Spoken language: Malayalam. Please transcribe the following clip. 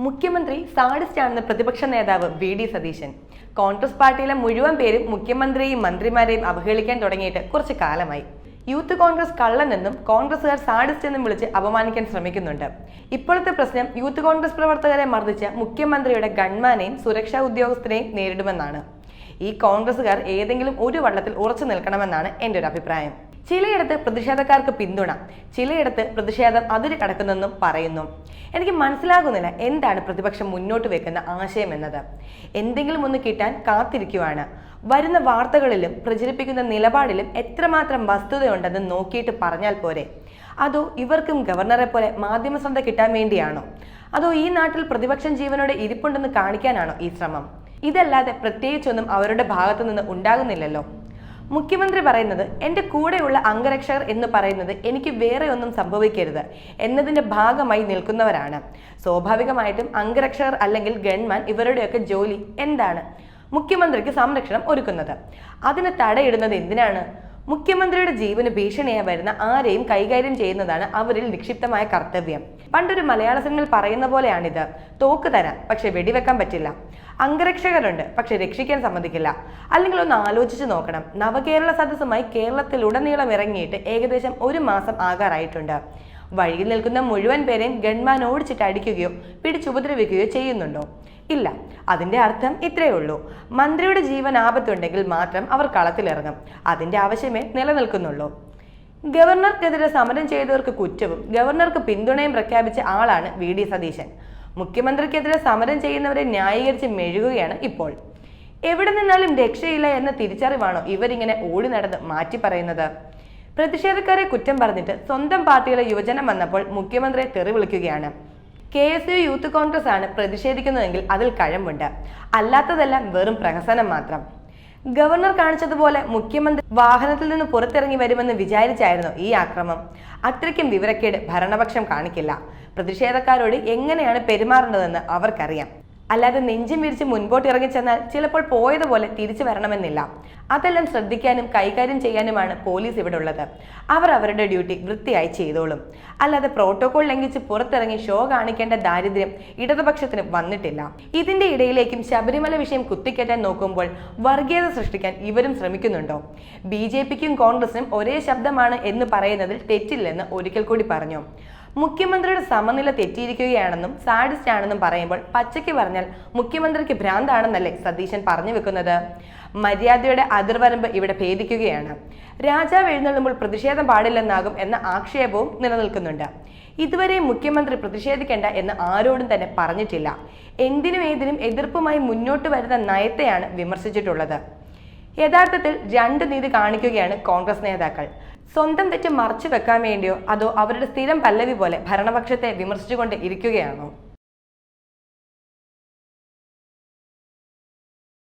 മുഖ്യമന്ത്രി സാഡിസ്റ്റാണെന്ന് പ്രതിപക്ഷ നേതാവ് വി ഡി സതീശൻ. കോൺഗ്രസ് പാർട്ടിയിലെ മുഴുവൻ പേരും മുഖ്യമന്ത്രിയെയും മന്ത്രിമാരെയും അവഹേളിക്കാൻ തുടങ്ങിയിട്ട് കുറച്ച് കാലമായി. യൂത്ത് കോൺഗ്രസ് കള്ളനെന്നും കോൺഗ്രസ്സുകാർ സാഡിസ്റ്റ് എന്നും വിളിച്ച് അപമാനിക്കാൻ ശ്രമിക്കുന്നുണ്ട്. ഇപ്പോഴത്തെ പ്രശ്നം യൂത്ത് കോൺഗ്രസ് പ്രവർത്തകരെ മർദ്ദിച്ച മുഖ്യമന്ത്രിയുടെ ഗൺമാനെയും സുരക്ഷാ ഉദ്യോഗസ്ഥരെയും നേരിടുമെന്നാണ്. ഈ കോൺഗ്രസ്സുകാർ ഏതെങ്കിലും ഒരു വള്ളത്തിൽ ഉറച്ചു നിൽക്കണമെന്നാണ് എന്റെ ഒരു അഭിപ്രായം. ചിലയിടത്ത് പ്രതിഷേധക്കാർക്ക് പിന്തുണ ചിലയിടത്ത് പ്രതിഷേധം അതിര് കടക്കുന്നെന്നും പറയുന്നു. എനിക്ക് മനസ്സിലാകുന്നില്ല എന്താണ് പ്രതിപക്ഷം മുന്നോട്ട് വെക്കുന്ന ആശയം എന്നത്. എന്തെങ്കിലും ഒന്ന് കിട്ടാൻ കാത്തിരിക്കുവാണ്. വരുന്ന വാർത്തകളിലും പ്രചരിപ്പിക്കുന്ന നിലപാടിലും എത്രമാത്രം വസ്തുതയുണ്ടെന്ന് നോക്കിയിട്ട് പറഞ്ഞാൽ പോരെ. അതോ ഇവർക്കും ഗവർണറെ പോലെ മാധ്യമ ശ്രദ്ധ കിട്ടാൻ വേണ്ടിയാണോ? അതോ ഈ നാട്ടിൽ പ്രതിപക്ഷം ജീവനോടെ ഇരിപ്പുണ്ടെന്ന് കാണിക്കാനാണോ ഈ ശ്രമം? ഇതല്ലാതെ പ്രത്യേകിച്ചൊന്നും അവരുടെ ഭാഗത്തു നിന്ന് ഉണ്ടാകുന്നില്ലല്ലോ. മുഖ്യമന്ത്രി പറയുന്നത് എന്റെ കൂടെയുള്ള അംഗരക്ഷകർ എന്ന് പറയുന്നത് എനിക്ക് വേറെ ഒന്നും സംഭവിക്കരുത്. എന്നതിന്റെ ഭാഗമായി നിൽക്കുന്നവരാണ്. സ്വാഭാവികമായിട്ടും അംഗരക്ഷകർ അല്ലെങ്കിൽ ഗൺമാൻ ഇവരുടെയൊക്കെ ജോലി എന്താണ്? മുഖ്യമന്ത്രിക്ക് സംരക്ഷണം ഒരുക്കുന്നത്. അതിന് തടയിടുന്നത് എന്തിനാണ്? മുഖ്യമന്ത്രിയുടെ ജീവന് ഭീഷണിയായി വരുന്ന ആരെയും കൈകാര്യം ചെയ്യുന്നതാണ് അവരിൽ നിക്ഷിപ്തമായ കർത്തവ്യം. പണ്ടൊരു മലയാള സിനിമയിൽ പറയുന്ന പോലെയാണിത്. തോക്ക് തരാം പക്ഷെ വെടിവെക്കാൻ പറ്റില്ല. അംഗരക്ഷകരുണ്ട് പക്ഷെ രക്ഷിക്കാൻ സമ്മതിക്കില്ല. അല്ലെങ്കിൽ ഒന്ന് ആലോചിച്ച് നോക്കണം. നവകേരള സദസ്സുമായി കേരളത്തിലുടനീളം ഇറങ്ങിയിട്ട് ഏകദേശം ഒരു മാസം ആകാറായിട്ടുണ്ട്. വഴിയിൽ നിൽക്കുന്ന മുഴുവൻ പേരെയും ഗൺമാൻ ഓടിച്ചിട്ട് അടിക്കുകയോ പിടിച്ചുപദ്രവിക്കുകയോ ചെയ്യുന്നുണ്ടോ? ഇല്ല. അതിന്റെ അർത്ഥം ഇത്രയേ ഉള്ളൂ. മന്ത്രിയുടെ ജീവൻ ആപത്തുണ്ടെങ്കിൽ മാത്രം അവർ കളത്തിലിറങ്ങും. അതിന്റെ ആവശ്യമേ നിലനിൽക്കുന്നുള്ളൂ. ഗവർണർക്കെതിരെ സമരം ചെയ്തവർക്ക് കുറ്റവും ഗവർണർക്ക് പിന്തുണയും പ്രഖ്യാപിച്ച ആളാണ് വി. ഡി. സതീശൻ. മുഖ്യമന്ത്രിക്കെതിരെ സമരം ചെയ്യുന്നവരെ ന്യായീകരിച്ച് മെഴുകുകയാണ് ഇപ്പോൾ. എവിടെ നിന്നാലും രക്ഷയില്ല എന്ന തിരിച്ചറിവാണോ ഇവരിങ്ങനെ ഓടി നടന്ന് മാറ്റി പറയുന്നത്? പ്രതിഷേധക്കാരെ കുറ്റം പറഞ്ഞിട്ട് സ്വന്തം പാർട്ടിയിലെ യുവജനം വന്നപ്പോൾ മുഖ്യമന്ത്രിയെ തെറി വിളിക്കുകയാണ്. K S U youth Congress ആണ് പ്രതിഷേധിക്കുന്നതെങ്കിൽ അതിൽ കഴമ്പുണ്ട്. അല്ലാത്തതെല്ലാം വെറും പ്രഹസനം മാത്രം. ഗവർണർ കാണിച്ചതുപോലെ മുഖ്യമന്ത്രി വാഹനത്തിൽ നിന്ന് പുറത്തിറങ്ങി വരുമെന്ന് വിചാരിച്ചായിരുന്നു ഈ ആക്രമം. അത്രയ്ക്കും വിവരക്കേട് ഭരണപക്ഷം കാണിക്കില്ല. പ്രതിഷേധക്കാരോട് എങ്ങനെയാണ് പെരുമാറേണ്ടതെന്ന് അവർക്കറിയാം. അല്ലാതെ നെഞ്ചും വിരിച്ച് മുൻപോട്ട് ഇറങ്ങി ചെന്നാൽ ചിലപ്പോൾ പോയതുപോലെ തിരിച്ചു വരണമെന്നില്ല. അതെല്ലാം ശ്രദ്ധിക്കാനും കൈകാര്യം ചെയ്യാനുമാണ് പോലീസ് ഇവിടെ ഉള്ളത്. അവർ അവരുടെ ഡ്യൂട്ടി വൃത്തിയായി ചെയ്തോളും. അല്ലാതെ പ്രോട്ടോകോൾ ലംഘിച്ച് പുറത്തിറങ്ങി ഷോ കാണിക്കേണ്ട ദാരിദ്ര്യം ഇടതുപക്ഷത്തിന് വന്നിട്ടില്ല. ഇതിന്റെ ഇടയിലേക്കും ശബരിമല വിഷയം കുത്തിക്കറ്റാൻ നോക്കുമ്പോൾ വർഗീയത സൃഷ്ടിക്കാൻ ഇവരും ശ്രമിക്കുന്നുണ്ടോ? ബി ജെ പിക്കും കോൺഗ്രസിനും ഒരേ ശബ്ദമാണ് എന്ന് പറയുന്നതിൽ തെറ്റില്ലെന്ന് ഒരിക്കൽ കൂടി പറഞ്ഞു. മുഖ്യമന്ത്രിയുടെ സമനില തെറ്റിയിരിക്കുകയാണെന്നും സാഡിസ്റ്റ് ആണെന്നും പറയുമ്പോൾ പച്ചയ്ക്ക് പറഞ്ഞാൽ മുഖ്യമന്ത്രിക്ക് ഭ്രാന്താണെന്നല്ലേ സതീശൻ പറഞ്ഞു വെക്കുന്നത്. മര്യാദയുടെ അതിർവരമ്പ് ഇവിടെ ഭേദിക്കുകയാണ്. രാജാവ് എഴുന്നള്ളുമ്പോൾ പ്രതിഷേധം പാടില്ലെന്നാകും എന്ന ആക്ഷേപവും നിലനിൽക്കുന്നുണ്ട്. ഇതുവരെ മുഖ്യമന്ത്രി പ്രതിഷേധിക്കേണ്ട എന്ന് ആരോടും തന്നെ പറഞ്ഞിട്ടില്ല. എന്തിനും ഏതിനും എതിർപ്പുമായി മുന്നോട്ട് വരുന്ന നയത്തെയാണ് വിമർശിച്ചിട്ടുള്ളത്. യഥാർത്ഥത്തിൽ രണ്ട് നീതി കാണിക്കുകയാണ് കോൺഗ്രസ് നേതാക്കൾ. സ്വന്തം തെറ്റ് മറച്ചു വെക്കാൻ വേണ്ടിയോ അതോ അവരുടെ സ്ഥിരം പല്ലവി പോലെ ഭരണപക്ഷത്തെ വിമർശിച്ചുകൊണ്ട് ഇരിക്കുകയാണോ?